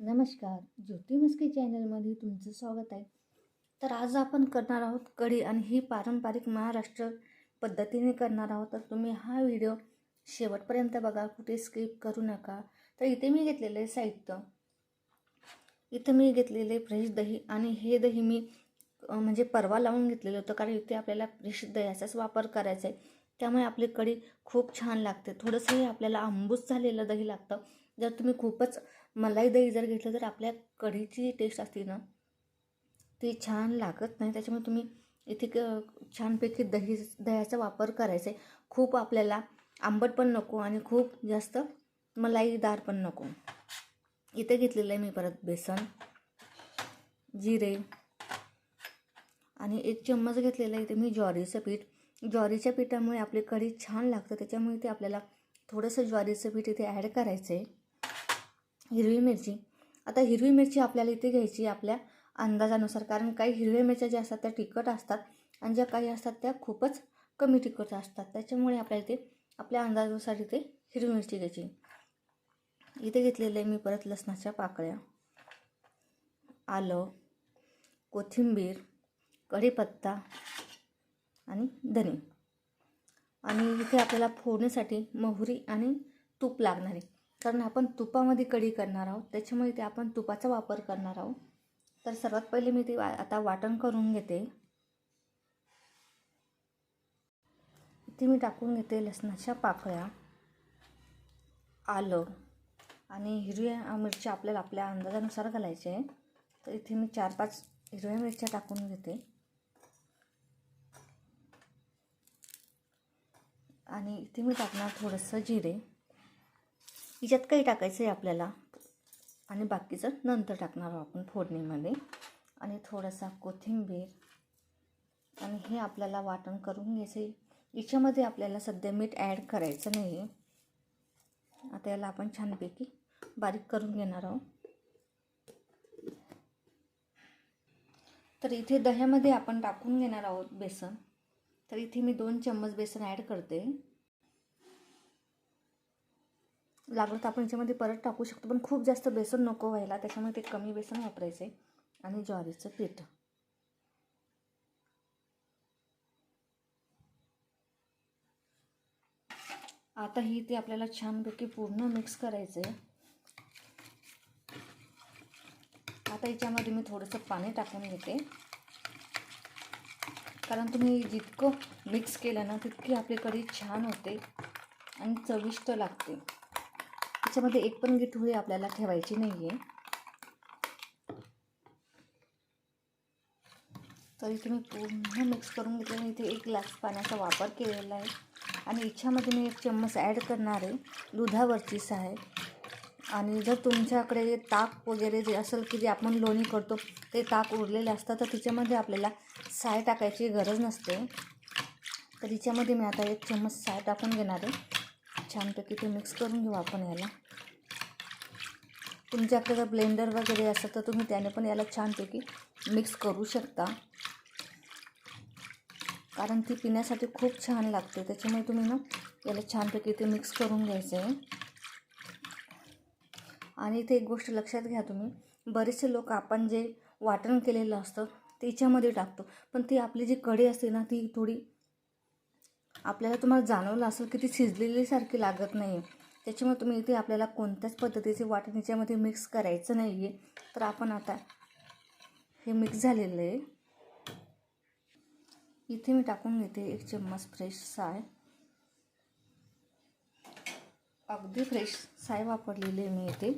नमस्कार ज्योती मस्के चॅनलमध्ये तुमचं स्वागत आहे. तर आज आपण करणार आहोत कढी आणि ही पारंपरिक महाराष्ट्र पद्धतीने करणार आहोत. तर तुम्ही हा व्हिडिओ शेवटपर्यंत बघा कुठे स्किप करू नका. तर इथे मी घेतलेलं आहे साहित्य. इथं मी घेतलेले फ्रेश दही आणि हे दही मी म्हणजे परवा लावून घेतलेलं होतं कारण इथे आपल्याला फ्रेश दह्याचाच वापर करायचा आहे. त्यामुळे आपली कढी खूप छान लागते. थोडंसंही आपल्याला आंबूस झालेलं दही लागतं. जर तुम्ही खूपच मलाई दही जर घेतलं तर आपल्या कढीची टेस्ट असते ना ती छान लागत नाही. त्याच्यामुळे तुम्ही इथे क छानपैकी दही दह्याचा वापर करायचा आहे. खूप आपल्याला आंबट पण नको आणि खूप जास्त मलाईदार पण नको. इथे घेतलेलं आहे मी परत बेसन जिरे आणि एक चम्मच घेतलेलं आहे इथे मी ज्वारीचं पीठ. ज्वारीच्या पिठामुळे आपली कढी छान लागतं. त्याच्यामुळे ते आपल्याला थोडंसं ज्वारीचं पीठ इथे ॲड करायचं आहे हिरवी मिरची. आता हिरवी मिरची आपल्याला इथे घ्यायची आपल्या अंदाजानुसार. कारण काही हिरव्या मिरच्या ज्या असतात त्या तिखट असतात आणि ज्या काही असतात त्या खूपच कमी तिखट असतात. त्याच्यामुळे आपल्याला इथे आपल्या अंदाजानुसार इथे हिरवी मिरची घ्यायची इथे घेतलेलं आहे मी परत लसणाच्या पाकळ्या आलं कोथिंबीर कढीपत्ता आणि धने. आणि इथे आपल्याला फोडणीसाठी मोहरी आणि तूप लागणार आहे. कारण आपण तुपामध्ये कढी करणार आहोत. त्याच्यामुळे ते आपण तुपाचा वापर करणार आहोत. तर सर्वात पहिले मी ते वा आता वाटण करून घेते. इथे मी टाकून घेते लसणाच्या पाकळ्या आलं आणि हिरव्या मिरच्या आपल्याला आपल्या अंदाजानुसार घालायचे आहे तर इथे मी चार पाच हिरव्या मिरच्या टाकून घेते. आणि इथे मी टाकणार थोडंसं जिरे. हिच्यात काही टाकायचं आहे आपल्याला. आणि बाकीचं नंतर टाकणार आहोत आपण फोडणीमध्ये. आणि थोडासा कोथिंबीर. आणि हे आपल्याला वाटण करून घ्यायचं आहे. याच्यामध्ये आपल्याला सध्या मीठ ॲड करायचं नाही आहे. आता याला आपण छानपैकी बारीक करून घेणार आहोत. तर इथे दह्यामध्ये आपण टाकून घेणार आहोत बेसन. तर इथे मी दोन चम्मच बेसन ॲड करते. लागलं तर आपण याच्यामध्ये परत टाकू शकतो. पण खूप जास्त बेसन नको व्हायला. त्याच्यामुळे ते कमी बेसन वापरायचं आहे आणि ज्वारीचं पीठ. आता ही ते आपल्याला छानपैकी पूर्ण मिक्स करायचं आहे आता याच्यामध्ये मी थोडंसं पाणी टाकून घेते. कारण तुम्ही जितकं मिक्स केलं ना तितकी आपली कढी छान होते आणि चविष्ट लागते. त्याच्यामध्ये एक पण गिठुळी आपल्याला ठेवायची नाही आहे तर इथे मी पूर्ण मिक्स करून घेतलं इथे एक ग्लास पाण्याचा वापर केलेला आहे. आणि याच्यामध्ये मी एक चम्मच ॲड करणार आहे दुधावरची साहेब. आणि जर तुमच्याकडे ताक वगैरे जे असेल की जे आपण लोणी करतो ते ताक उरलेले असतं तर तिच्यामध्ये आपल्याला साय टाकायची गरज नसते. तर तिच्यामध्ये मी आता एक चम्मच साय टाकून घेणार आहे. छानपैकी ते मिक्स करून घेऊ आपण याला. तुमच्याकडे जर ब्लेंडर वगैरे असेल तर तुम्ही त्याने पण याला छानपैकी मिक्स करू शकता. कारण ती पिण्यासाठी खूप छान लागते. त्याच्यामुळे तुम्ही ना याला छानपैकी ते मिक्स करून घ्यायचं आहे आणि इथे एक गोष्ट लक्षात घ्या तुम्ही. बरेचसे लोक आपण जे वाटण केलेलं असतं त्याच्यामध्ये टाकतो. पण ती आपली जी कढी असते ना ती थोडी आपल्याला तुम्हाला जाणवलं असेल की ती शिजलेलीसारखी लागत नाही त्याच्यामुळे तुम्ही इथे आपल्याला कोणत्याच पद्धतीचे वाटण याच्यामध्ये मिक्स करायचं नाही आहे तर आपण आता हे मिक्स झालेलं आहे. इथे मी टाकून घेते एक चम्मच फ्रेश साय. अगदी फ्रेश साय वापरलेली आहे मी इथे.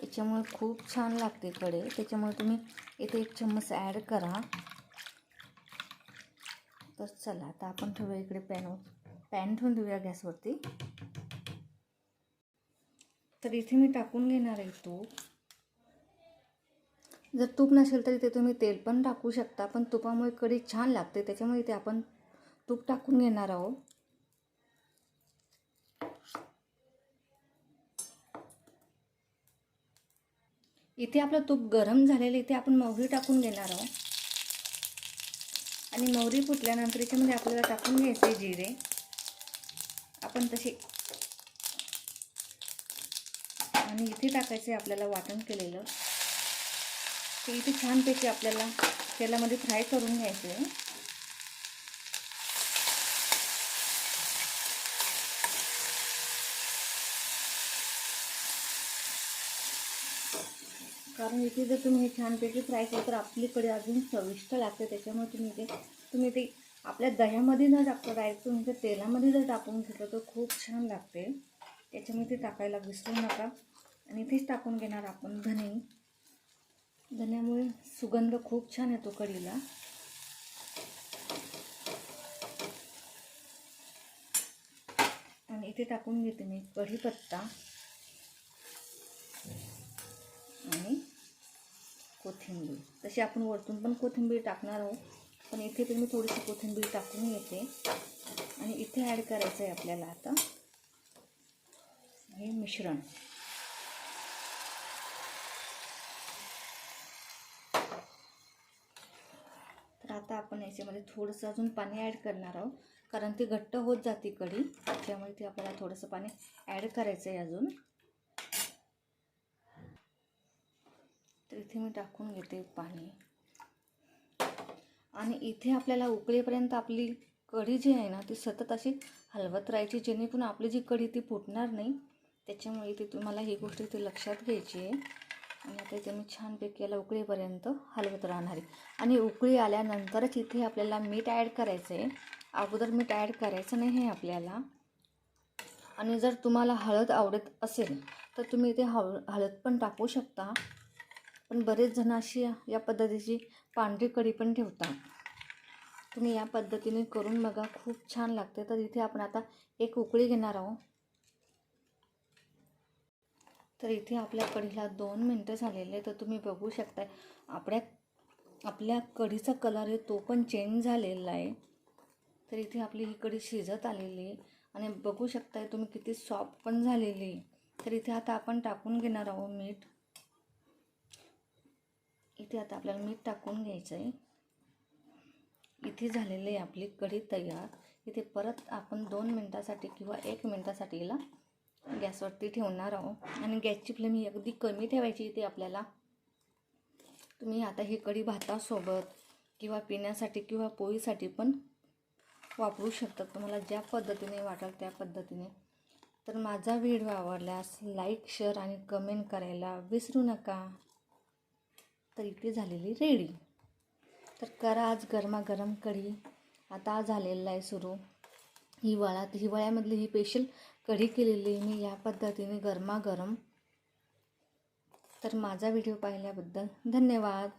याच्यामुळे खूप छान लागते कडे. त्याच्यामुळे तुम्ही इथे एक चम्मच ॲड करा. तर चला आता आपण ठेवूया इकडे पॅनवर पॅन ठेवून देऊया गॅसवरती. तर इथे मी टाकून घेणार आहे तूप. जर तूप नसेल तर इथे तुम्ही तेल पण टाकू शकता पण तुपामुळे कढी छान लागते त्याच्यामुळे इथे आपण तूप टाकून घेणार आहोत. इथे आपलं तूप गरम झालेलं इथे आपण मोहरी टाकून घेणार आहोत. आणि मोहरी फुटल्यानंतर याच्यामध्ये म्हणजे आपल्याला टाकून घ्यायचे जिरे. आपण तसे आणि इथे टाकायचं आपल्याला वाटण केलेलं. ते इथे छानपैकी आपल्याला तेलामध्ये फ्राय करून घ्यायचं. आहे कारण इथे जर तुम्ही हे छानपैकी फ्राय केलं तर आपली अजून चविष्ट लागते. त्याच्यामुळे तुम्ही ते तुम्ही ते आपल्या दह्यामध्ये न टाकता डायरेक्ट तुम्ही तेलामध्ये जर टाकून घेतलं तर खूप छान लागते. त्याच्यामुळे ते टाकायला विसरू नका. आणि इथेच टाकून घेणार आपण धने. धन्यामुळे सुगंध खूप छान येतो कढीला आणि इथे टाकून घेते मी कढीपत्ता. आणि कोथिंबीर. तशी आपण वरतून पण कोथिंबीर टाकणार आहोत. पण इथे पण मी थोडीशी कोथिंबीर टाकून येते आणि इथे ॲड करायचं आहे आपल्याला आता हे मिश्रण. तर आता आपण याच्यामध्ये थोडंसं अजून पाणी ॲड करणार आहोत. कारण ती घट्ट होत जाते कढी. त्यामुळे ते आपल्याला थोडंसं पाणी ॲड करायचं आहे अजून. तर इथे मी टाकून घेते पाणी. आणि इथे आपल्याला उकळेपर्यंत आपली कढी जी आहे ना ती सतत अशी हलवत राहायची जेणेकरून आपली जी कढी ती फुटणार नाही. त्याच्यामुळे इथे तुम्हाला ही गोष्ट इथे लक्षात घ्यायची आहे. आणि आता इथे मी छानपैकी याला उकळीपर्यंत हलवत राहणार आहे. आणि उकळी आल्यानंतरच इथे आपल्याला मीठ ॲड करायचं आहे अगोदर मीठ ॲड करायचं नाही आहे आपल्याला. आणि जर तुम्हाला हळद आवडत असेल तर तुम्ही इथे हळ हळद पण टाकू शकता. पण बरेच जण अशी या पद्धतीची पांढरी कढी पण ठेवतात. तुम्ही या पद्धतीने करून बघा खूप छान लागते. तर इथे आपण आता एक उकळी घेणार आहोत. तर इथे आपल्या कढीला दोन मिनटं झालेले तर तुम्ही बघू शकताय आपल्या आपल्या कढीचा कलर आहे तो पण चेंज झालेला आहे. तर इथे आपली ही कढी शिजत आलेली आहे. आणि बघू शकताय तुम्ही किती सॉफ्ट पण झालेली आहे. तर इथे आता आपण टाकून घेणार आहोत मीठ. इथे आता आपल्याला मीठ टाकून घ्यायचं आहे इथे झालेली आहे आपली कढी तयार. इथे परत आपण दोन मिनटासाठी किंवा एक मिनटासाठी हिला गॅसवरती ठेवणार आहोत. आणि गॅसची फ्लेम ही अगदी कमी ठेवायची इथे आपल्याला. तुम्ही आता ही कढी भातासोबत किंवा पिण्यासाठी किंवा पोळीसाठी पण वापरू शकतात तुम्हाला ज्या पद्धतीने वाटेल त्या पद्धतीने. तर माझा व्हिडिओ आवडल्यास लाईक शेअर आणि कमेंट करायला विसरू नका. तर इथे झालेली रेडी. तर करा आज गरमागरम कढी. आता झालेला आहे सुरू. हिवाळ्यात हिवाळ्यामधली ही स्पेशल कढी केलेली मी या पद्धतीने गरमागरम. तर माझा व्हिडिओ पाहिल्याबद्दल धन्यवाद.